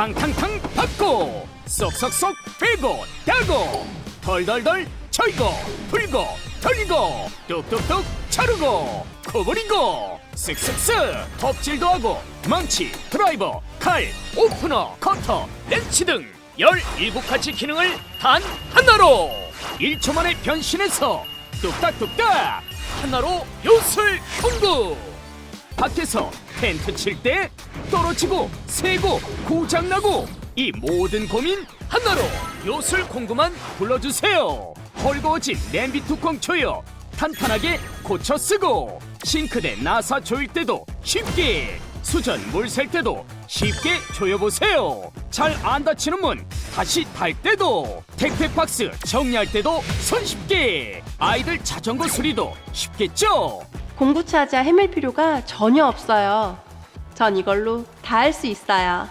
탕탕탕 받고 쏙쏙쏙 빼고 따고 덜덜덜 쳐이고 풀고 털리고 뚝뚝뚝 자르고 구부리고 쓱쓱쓱 톱질도 하고 망치 드라이버 칼 오프너 커터 렌치 등 17가지 기능을 단 하나로 1초 만에 변신해서 뚝딱뚝딱 하나로 요술 공구 밖에서 텐트 칠 때 떨어지고 새고 고장나고 이 모든 고민 하나로 요술 공구만 불러주세요. 헐거워진 냄비 뚜껑 조여 탄탄하게 고쳐 쓰고 싱크대 나사 조일 때도 쉽게 수전 물 셀 때도 쉽게 조여보세요. 잘 안 닫히는 문 다시 달 때도 택배 박스 정리할 때도 손쉽게. 아이들 자전거 수리도 쉽겠죠 찾아 헤맬 필요가 전혀 없어요. 전 이걸로 다 할 수 있어요.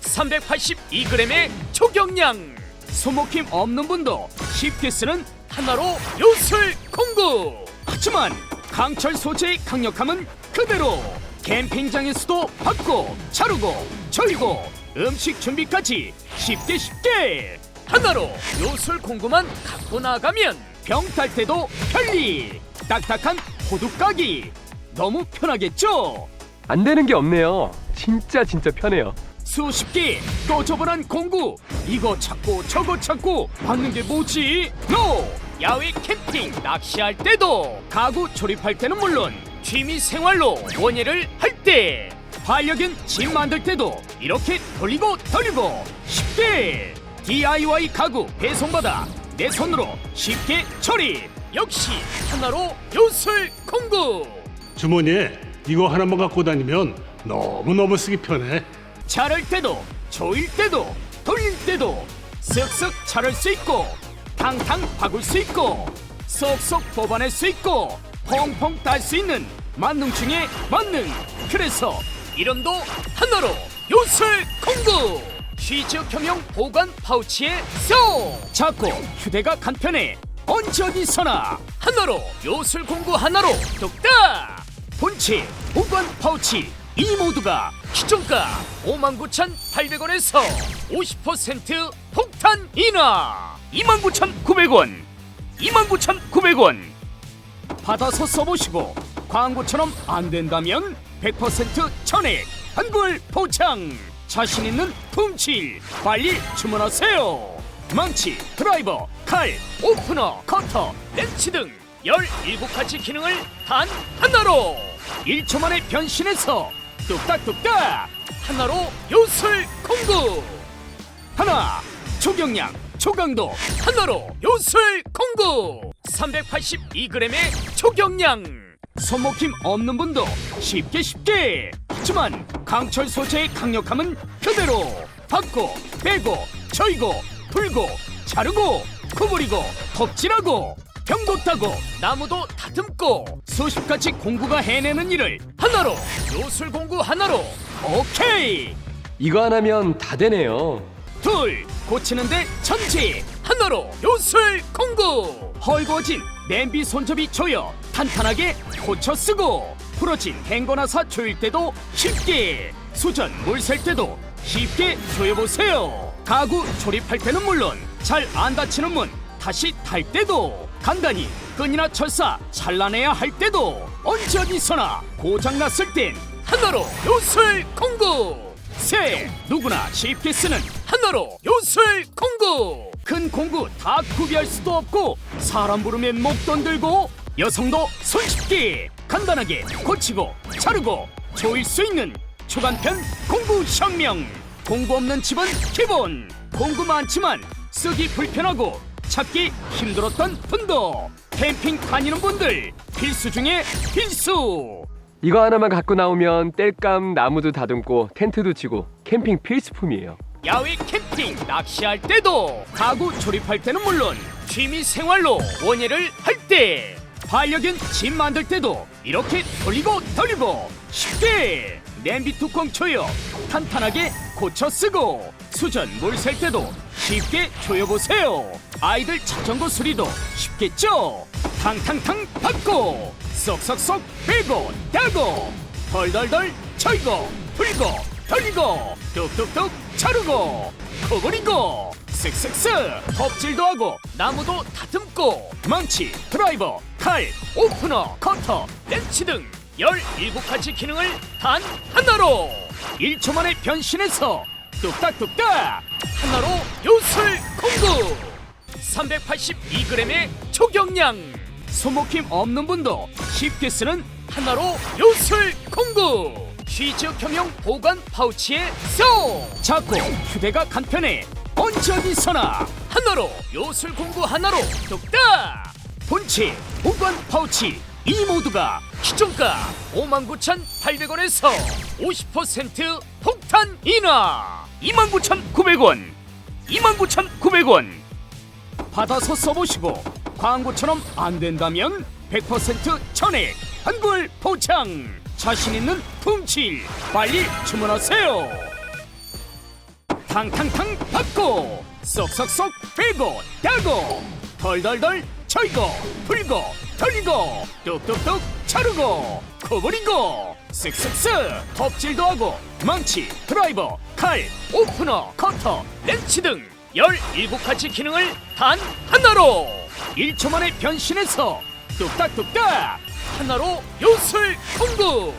382g의 초경량 소모김 없는 분도 쉽게 쓰는 하나로 요술 공구 하지만 강철 소재의 강력함은 그대로 캠핑장에서도 받고 자르고 절고 음식 준비까지 쉽게 쉽게 하나로 요술 공구만 갖고 나가면 병 탈 때도 편리 딱딱한 호두 까기 너무 편하겠죠? 안 되는 게 없네요. 진짜 진짜 편해요. 수십 개 또저번한 공구 이거 찾고 저거 찾고 받는 게 뭐지? 노! 야외 캠핑 낚시할 때도 가구 조립할 때는 물론 취미 생활로 원예를 할 때 반려견 집 만들 때도 이렇게 돌리고 돌리고 쉽게 DIY 가구 배송받아 내 손으로 쉽게 조립 역시 하나로 요술 공구 주머니에 이거 하나만 갖고 다니면 너무너무 쓰기 편해. 자를 때도 조일 때도 돌릴 때도 쓱쓱 자를 수 있고 탕탕 박을 수 있고 쏙쏙 뽑아낼 수 있고 퐁퐁 딸수 있는 만능 중에 만능. 그래서 이름도 하나로 요술 공구 취즈형용 보관 파우치에 쏙 작고 휴대가 간편해 언제 어디서나. 하나로 요술 공구 하나로. 뚝딱 본체 보관 파우치. 이 모두가 기존가 59,800원에서 50% 폭탄 인하. 29,900원 29,900원. 받아서 써보시고 광고처럼 안 된다면 100% 전액 환불 보장. 자신 있는 품질 빨리 주문하세요 망치 드라이버 칼 오프너 커터 렌치 등 17가지 기능을 단 하나로 1초 만에 변신해서 뚝딱뚝딱 하나로 요술 공구 하나 초경량 초강도 하나로 요술 공구 382g의 초경량. 손목힘 없는 분도 쉽게 쉽게. 하지만 강철 소재의 강력함은 그대로 받고 빼고 저이고 풀고 자르고 구부리고 톱질하고 병도 따고 나무도 다듬고 수십 가지 공구가 해내는 일을 하나로 요술 공구 하나로. 오케이! 이거 하나면 다 되네요. 둘 고치는데 천지. 하나로 요술 공구. 헐거워진 냄비 손잡이 조여 탄탄하게 고쳐 쓰고. 부러진 헹궈나사 조일 때도 쉽게. 수전 물 셀 때도 쉽게 조여보세요 가구 조립할 때는 물론 잘 안 닫히는 문 다시 달 때도. 간단히 끈이나 철사 잘라내야 할 때도 언제 어디서나 고장났을 땐 하나로 요술 공구. 새 누구나 쉽게 쓰는 하나로 요술 공구. 큰 공구 다 구비할 수도 없고 사람 부르면 목돈 들고 여성도 손쉽게 간단하게 고치고 자르고 조일 수 있는 초간편 공구 혁명 공구 없는 집은 기본. 공구 많지만 쓰기 불편하고 찾기 힘들었던 분도. 캠핑 다니는 분들 필수 중에 필수. 이거 하나만 갖고 나오면 땔감 나무도 다듬고 텐트도 치고 캠핑 필수품이에요. 야외 캠핑 낚시할 때도 가구 조립할 때는 물론 취미 생활로 원예를 할 때. 반려견 집 만들 때도 이렇게 돌리고 돌리고 쉽게 냄비 뚜껑 조여 탄탄하게 고쳐 쓰고 수전 물 셀 때도 쉽게 조여보세요. 아이들 자전거 수리도 쉽겠죠? 탕탕탕 받고 쏙쏙쏙 빼고 따고 덜덜덜 쳐이고 풀고 돌리고 뚝뚝뚝 자르고 커버리고 쓱쓱쓱 톱질도 하고 나무도 다듬고 망치 드라이버 칼 오프너 커터 렌치 등 17가지 기능을 단 하나로 1초 만에 변신해서 뚝딱뚝딱 하나로 요술 공구. 382g의 초경량. 소모김 없는 분도 쉽게 쓰는 하나로 요술 공구. 취지역형용 보관 파우치에 쏙 작고 휴대가 간편해 언제 어디서나 하나로 요술 공구 하나로 뚝딱. 본체 보관 파우치 이 모두가 기존가 59,800원에서 50% 폭탄 인하. 29,900원 29,900원. 받아서 써보시고 광고처럼 안 된다면 100% 전액 환불 보장. 자신 있는 품질 빨리 주문하세요. 탕탕탕 받고 쏙쏙쏙 빼고 따고 덜덜덜 절고 풀고 덜리고 뚝뚝뚝 자르고 커버리고 쓱쓱쓱 톱질도 하고 망치 드라이버 칼 오프너 커터 렌치 등 17가지 기능을 단 하나로 1초 만에 변신해서 뚝딱뚝딱 하나로 요술 공구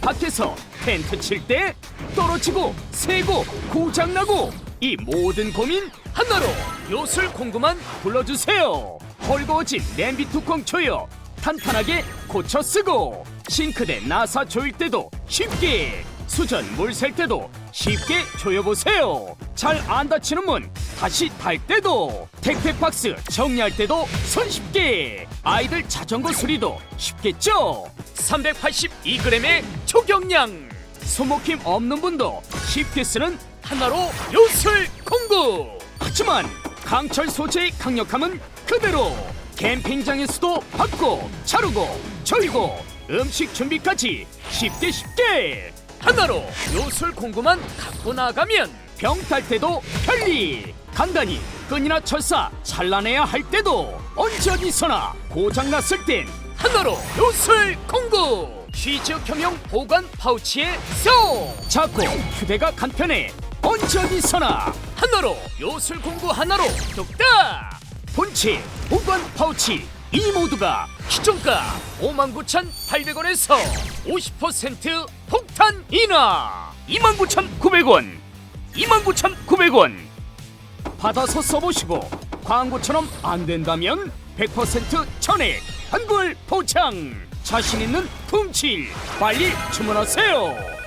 밖에서 텐트 칠 때 떨어지고 새고 고장나고 이 모든 고민 하나로 요술 공구만 불러주세요 헐거워진 냄비 뚜껑 조여 탄탄하게 고쳐 쓰고 싱크대 나사 조일 때도 쉽게 수전 물 셀 때도 쉽게 조여보세요. 잘 안 닫히는 문 다시 달 때도 택배 박스 정리할 때도 손쉽게 아이들 자전거 수리도 쉽겠죠? 382g의 초경량. 소모김 없는 분도 쉽게 쓰는 하나로 요술 공구 하지만 강철 소재의 강력함은 그대로 캠핑장에서도 받고 자르고 절고 음식 준비까지 쉽게 쉽게. 하나로 요술 공구만 갖고 나가면 병 탈 때도 편리. 간단히 끈이나 철사 잘라내야 할 때도 언제 어디서나 고장 났을 땐 하나로 요술 공구. 취지역형용 보관 파우치에 쏙 작고 휴대가 간편해 언제 어디서나 하나로 요술 공구 하나로 뚝딱 본체 보관 파우치 이 모두가 기존가 59,800원에서 50% 폭탄 인하. 29,900원 29,900원. 받아서 써보시고 광고처럼 안 된다면 100% 전액 환불 보장. 자신 있는 품질 빨리 주문하세요